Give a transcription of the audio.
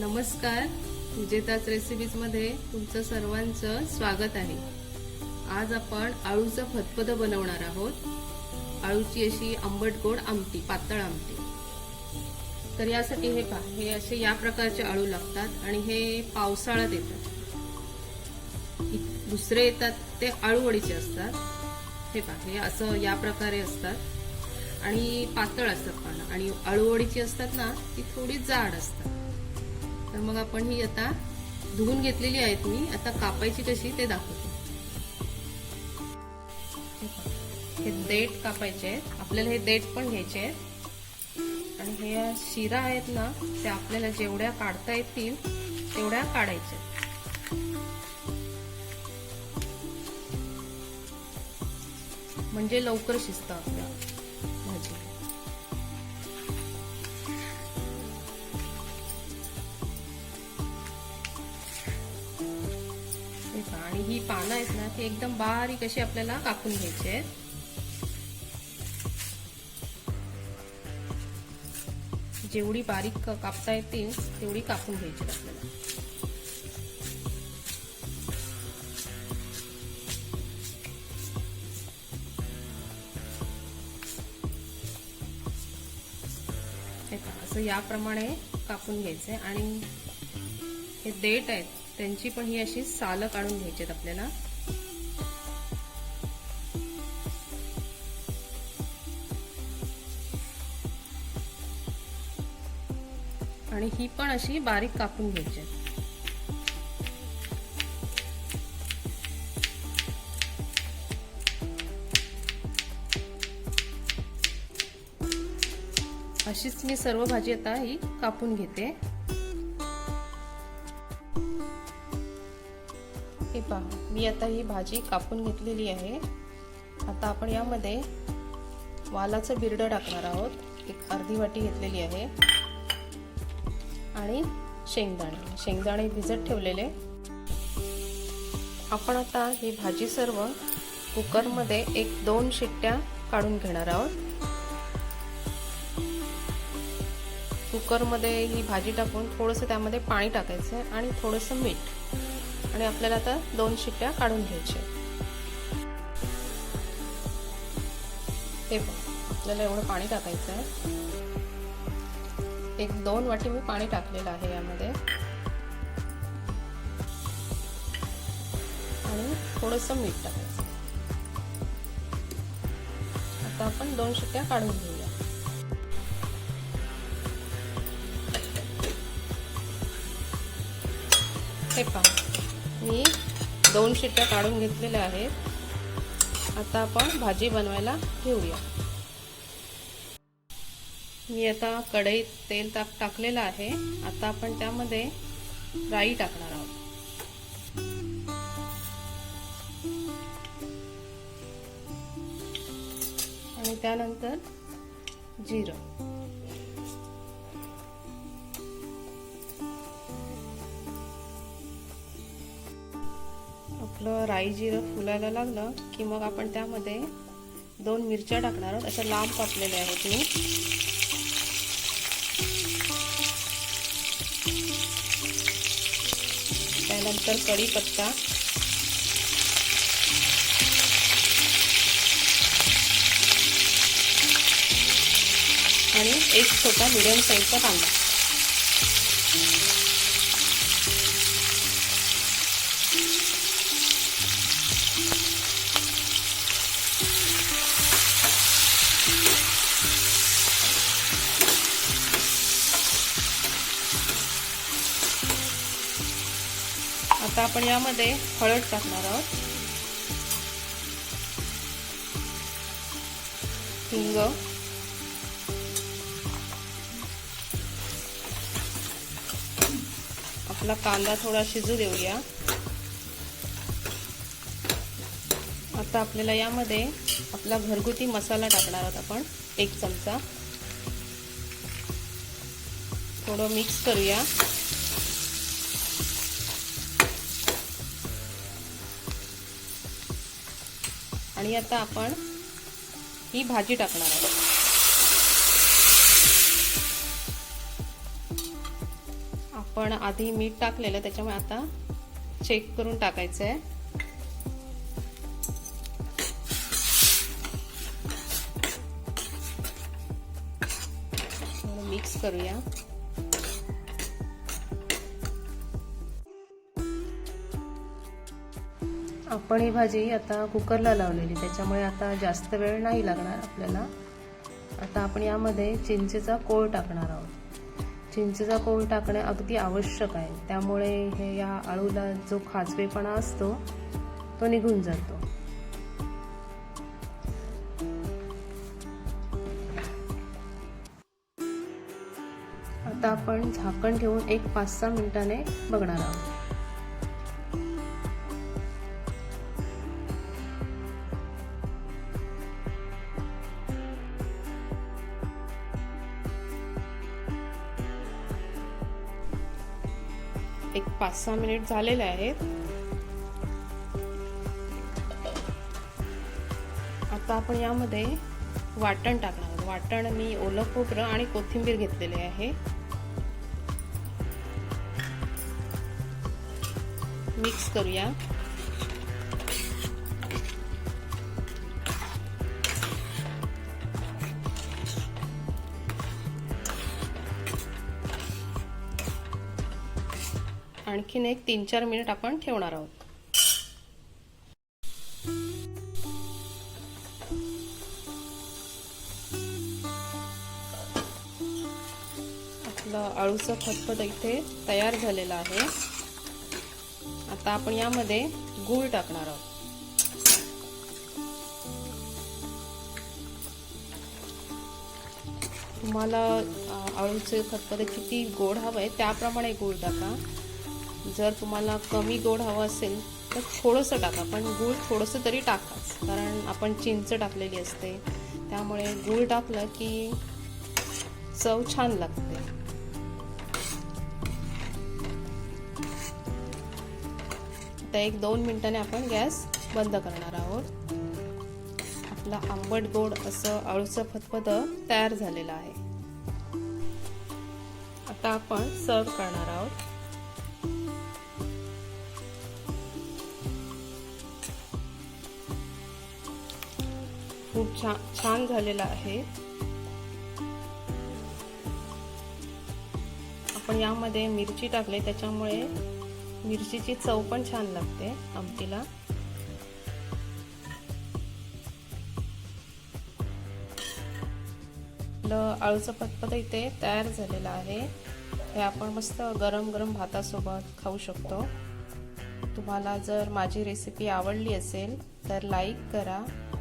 नमस्कार. विजेताच रेसिपीजमध्ये तुमचं सर्वांचं स्वागत आहे. आज आपण आळूचं फतफद बनवणार आहोत. आळूची अशी आंबट गोड आमटी पातळ आमटी. तर यासाठी हे पहा हे असे या प्रकारचे आळू लागतात आणि हे पावसाळ्यात येतात दुसरे येतात ते आळूवडीचे असतात. हे पहा हे असं या प्रकारे असतात. आणि पातळ असतात पानं आणि आळूवडीची असतात ना ती थोडी जाड असतात. तर मग आपण ही आता धुवून घेतलेली आहेत मी. आता कापायची कशी ते दाखवते. हे देठ कापायचे आहेत. आपल्याला हे देठ पण घ्यायचे आहेत. आणि हे शिरा आहेत ना ते आपल्याला जेवढ्या काढता येतील तेवढ्या काढायच्या म्हणजे लवकर शिजतं आपल्या भाजी. ही पानं आहेत ना ती एकदम बारीक अशी आपल्याला कापून घ्यायची आहेत. जेवढी बारीक कापता येतील तेवढी कापून घ्यायची आपल्याला. असं याप्रमाणे कापून घ्यायचंय. आणि हे देठ आहेत. त्यांची पण ही अशी सालं काढून घ्यायची आहेत आपल्याला. आणि ही पण अशी बारीक कापून घ्यायची. आहे अशीच मी सर्व भाजी आता ही कापून घेते. हे पहा मी आता ही भाजी कापून घेतलेली आहे. आता आपण यामध्ये वालाचं बिरडं टाकणार आहोत. एक अर्धी वाटी घेतलेली आहे. आणि शेंगदाणे शेंगदाणे भिजत ठेवलेले. आपण आता ही भाजी सर्व कुकरमध्ये एक दोन शिट्ट्या काढून घेणार आहोत. कुकरमध्ये ही भाजी टाकून थोडंसं त्यामध्ये पाणी टाकायचं आहे आणि थोडंसं मीठ. आणि आपल्याला आता दोन शिट्ट्या काढून घ्यायच्या हे बघ आपल्याला एवढं पाणी टाकायचं आहे. एक दोन वाटी मी पाणी टाकलेलं आहे यामध्ये. आणि थोडंसं मीठ टाकायचं. आता आपण दोन शिट्ट्या काढून घेऊया. हे पहा मी दोन शिट्ट्या काढून घेतलेल्या आहेत. आता आपण भाजी बनवायला घेऊया. मी आता कढईत तेल ताक टाकलेलं आहे. आता आपण त्यामध्ये राई टाकणार आहोत. आणि त्यानंतर जिरं. आपलं राई जिरं फुलायला लागलं की मग आपण त्यामध्ये दोन मिरच्या टाकणार आहोत. अशा लांब कापलेल्या आहेत मी. त्यानंतर कढीपत्ता. आणि एक छोटा मिडियम साईजचा कांदा. आता आपण यामध्ये हळद टाकणार आहोत. हिंग. आपला कांदा थोडा शिजू देऊया. आता आपल्याला यामध्ये आपला घरगुती मसाला टाकणार आहोत आपण एक चमचा. थोडं मिक्स करूया. आणि आता आपण ही भाजी टाकणार आहोत. आपण आधी मीठ टाकलेलं त्याच्यामुळे आता चेक करून टाकायचं आहे मिक्स करूया. पण ही भाजी आता कुकरला लावलेली. त्याच्यामुळे आता जास्त वेळ नाही लागणार आपल्याला. आता आपण यामध्ये चिंचेचा कोळ टाकणार आहोत. चिंचेचा कोळ टाकणे अगदी आवश्यक आहे. त्यामुळे हे या आळूला जो खाजवेपणा असतो तो निघून जातो. आता आपण झाकण ठेवून एक पाच सहा मिनिटाने बघणार आहोत. एक पाच सहा मिनिट झालेले आहेत. आता आपण यामध्ये वाटण टाकणार आहोत. वाटण मी ओलं खोबरं आणि कोथिंबीर घेतलेले आहे. मिक्स करूया. आणखीन एक तीन चार मिनिट आपण ठेवणार आहोत. आपलं आळूचं फतफत इथे तयार झालेलं आहे. आता आपण यामध्ये गूळ टाकणार आहोत. तुम्हाला आळूचे खतखते किती गोड हवं आहे त्याप्रमाणे गूळ टाका. जर तुम्हाला कमी गोड हवं असेल तर थोडंसं टाका. पण गूळ थोडंसं तरी टाकाच. कारण आपण चिंच टाकलेली असते. त्यामुळे गूळ टाकलं की चव छान लागते. आता एक दोन मिनिटाने आपण गॅस बंद करणार आहोत. आपलं आंबट गोड असं आळूचं फतफत तयार झालेलं आहे. आता आपण सर्व करणार आहोत. खूप छान छान झालेला आहे. आपण यामध्ये मिरची टाकले त्याच्यामुळे मिरचीची चव पण छान लागते आमटीला. आळूचं पतपत इथे तयार झालेलं आहे. हे आपण मस्त गरम गरम भातासोबत खाऊ शकतो. तुम्हाला जर माझी रेसिपी आवडली असेल तर लाईक करा.